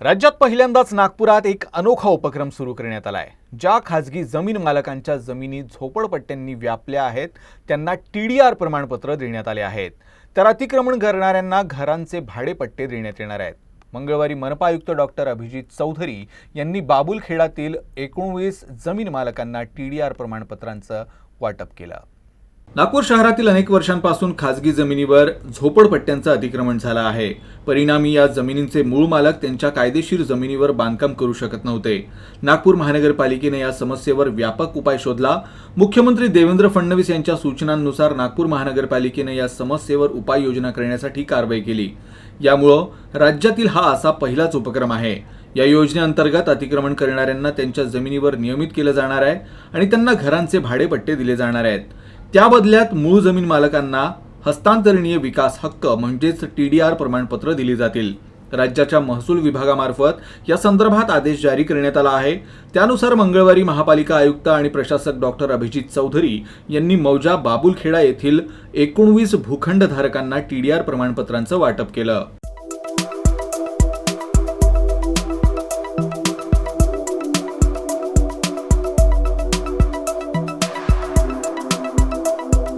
राज्यात पहिल्यांदाच नागपुरात एक अनोखा उपक्रम सुरू करण्यात आला आहे ज्या खाजगी जमीन मालकांच्या जमिनी झोपडपट्ट्यांनी व्यापल्या आहेत त्यांना टी डी आर प्रमाणपत्र देण्यात आले आहेत. तर अतिक्रमण करणाऱ्यांना घरांचे भाडेपट्टे देण्यात येणार आहेत. मंगळवारी मनपा आयुक्त डॉक्टर अभिजित चौधरी यांनी बाबुलखेडातील एकोणवीस जमीन मालकांना टी डी आर प्रमाणपत्रांचं वाटप केलं. नागपूर शहरातील अनेक वर्षांपासून खाजगी जमिनीवर झोपडपट्ट्यांचं अतिक्रमण झालं आहे. परिणामी या जमिनींचे मूळ मालक त्यांच्या कायदेशीर जमिनीवर बांधकाम करू शकत नव्हते. नागपूर महानगरपालिकेने या समस्येवर व्यापक उपाय शोधला. मुख्यमंत्री देवेंद्र फडणवीस यांच्या सूचनांनुसार नागपूर महानगरपालिकेने या समस्येवर उपाययोजना करण्यासाठी कारवाई केली. यामुळं राज्यातील हा असा पहिलाच उपक्रम आहे. या योजनेअंतर्गत अतिक्रमण करणाऱ्यांना त्यांच्या जमिनीवर नियमित केलं जाणार आहे आणि त्यांना घरांचे भाडेपट्टे दिले जाणार आहेत. त्या बदल्यात मूळ जमीन मालकांना हस्तांतरणीय विकास हक्क म्हणजेच टी डी आर प्रमाणपत्र दिली जातील. राज्याच्या महसूल विभागामार्फत या संदर्भात आदेश जारी करण्यात आला आहे. त्यानुसार मंगळवारी महापालिका आयुक्त आणि प्रशासक डॉक्टर अभिजित चौधरी यांनी मौजा बाबुलखेडा येथील एकोणवीस भूखंडधारकांना टी डी आर प्रमाणपत्रांचं वाटप केलं.